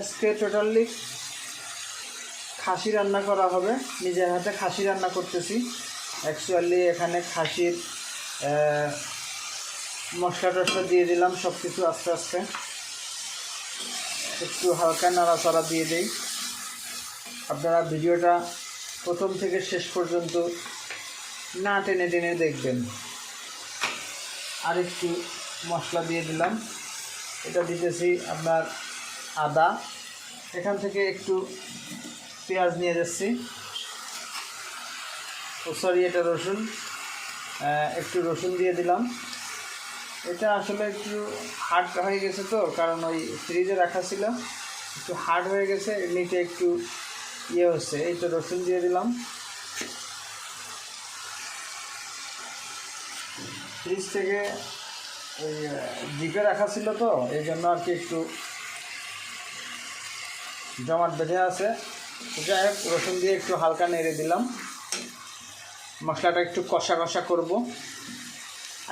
আজকে টোটালি খাসি রান্না করা হবে। নিজের হাতে খাসি রান্না করতেছি। অ্যাকচুয়ালি এখানে খাসির মশলা টশলা দিয়ে দিলাম সব কিছু আস্তে আস্তে। একটু হালকা নাড়াচাড়া দিয়ে দেই। আপনারা ভিডিওটা প্রথম থেকে শেষ পর্যন্ত না টেনে টেনে দেখবেন। আর একটু মশলা দিয়ে দিলাম। এটা দিতেছি আপনার আদা। এখান থেকে একটু পেঁয়াজ নিয়ে যাচ্ছি। ও সরি এটা রসুন। একটু রসুন দিয়ে দিলাম। এটা আসলে একটু হার্ড হয়ে গেছে তো, কারণ ওই ফ্রিজে রাখা ছিল। একটু হার্ড হয়ে গেছে এমনিতে একটু ইয়ে হচ্ছে, এই তো রসুন দিয়ে দিলাম। ফ্রিজ থেকে ওই জিপে রাখা ছিল তো, এই জন্য আর কি একটু জমাট বেঁধে আছে। যাই হোক, রসুন দিয়ে একটু হালকা নেড়ে দিলাম। মশলাটা একটু কষা কষা করব।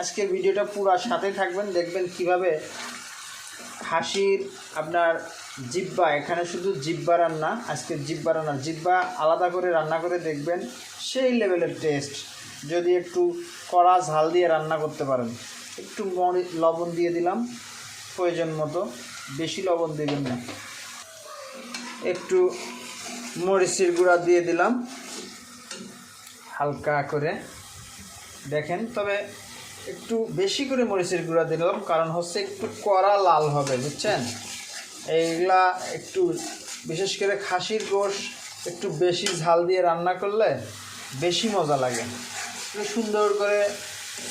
আজকের ভিডিওটা পুরো সাথে থাকবেন। দেখবেন কীভাবে খাসির আপনার জিব্বা, এখানে শুধু জিব্বা রান্না, আজকে জিব্বা রান্না। জিব্বা আলাদা করে রান্না করে দেখবেন, সেই লেভেলের টেস্ট যদি একটু কড়া ঝাল দিয়ে রান্না করতে পারেন। একটু লবণ দিয়ে দিলাম, প্রয়োজন মতো। বেশি লবণ দেবেন না। একটু মরিচের গুঁড়া দিয়ে দিলাম। হালকা করে। দেখেন, তবে একটু বেশি করে মরিচের গুঁড়া দিলাম, কারণ হচ্ছে একটু কড়া লাল হবে, বুঝছেন? এইগুলা একটু, বিশেষ করে খাসির গোশ, একটু বেশি ঝাল দিয়ে রান্না করলে বেশি মজা লাগে। একটু সুন্দর করে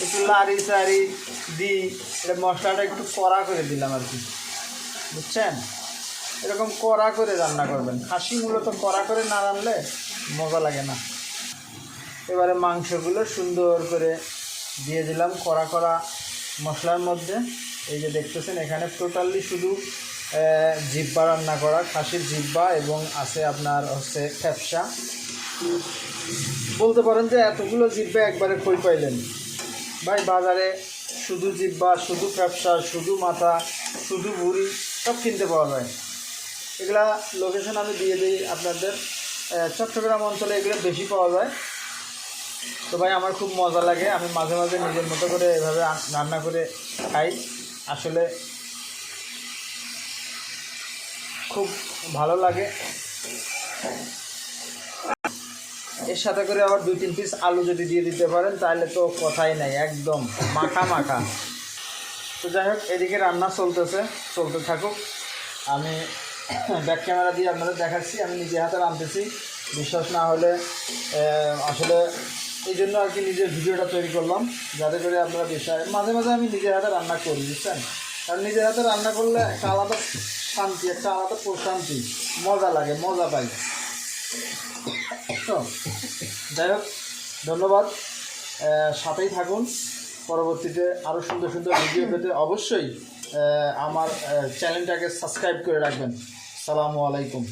একটু লাড়ি চাড়ি দিই, এটা মশলাটা একটু কড়া করে দিলাম আর কি, বুঝছেন? এরকম কড়া করে রান্না করবেন। খাসি মূলত কড়া করে না রানলে মজা লাগে না। এবারে মাংসগুলো সুন্দর করে দিয়ে দিলাম কড়া কড়া মশলার মধ্যে। এই যে দেখতেছেন, এখানে টোটালি শুধু জিব্বা রান্না করা, খাসির জিব্বা এবং আছে আপনার হচ্ছে ফ্যাপসা। বলতে পারেন যে এতগুলো জিব্বা একবারে কই পাইলেন। ভাই, বাজারে শুধু জিব্বা শুধু ফ্যাপসা, শুধু মাথা, শুধু ভুড়ি, সব কিনতে পাওয়া যায়। এগুলা লোকেশন আমি দিয়ে দিই আপনাদের। চট্টগ্রাম অঞ্চলে এগুলো বেশি পাওয়া যায়। তো ভাই, আমার খুব মজা লাগে। আমি মাঝে মাঝে নিজের মতো করে এভাবে রান্না করে খাই। আসলে খুব ভালো লাগে। এর সাথে করে আবার দুই তিন পিস আলু যদি দিয়ে দিতে পারেন, তাহলে তো কথাই নাই, একদম মাখা মাখা। তো যাই হোক, এদিকে রান্না চলতেছে, চলতে থাকুক। আমি ব্যাক ক্যামেরা দিয়ে আপনাদের দেখাচ্ছি, আমি নিজে হাতে রাঁধতেছি বিশ্বাস না হলে আসলে এই জন্য আর কি নিজের ভিডিওটা তৈরি করলাম, যাতে করে আপনারা বিষয় মাঝে মাঝে আমি নিজের হাতে রান্না করি, বুঝছেন? কারণ নিজের হাতে রান্না করলে একটা আলাদা শান্তি, একটা আলাদা প্রশান্তি, মজা লাগে, মজা পাই। তো, যাই হোক, ধন্যবাদ। সাথেই থাকুন। পরবর্তীতে আরও সুন্দর সুন্দর ভিডিও পেতে অবশ্যই আমার চ্যানেলটাকে সাবস্ক্রাইব করে রাখবেন। সালামু আলাইকুম।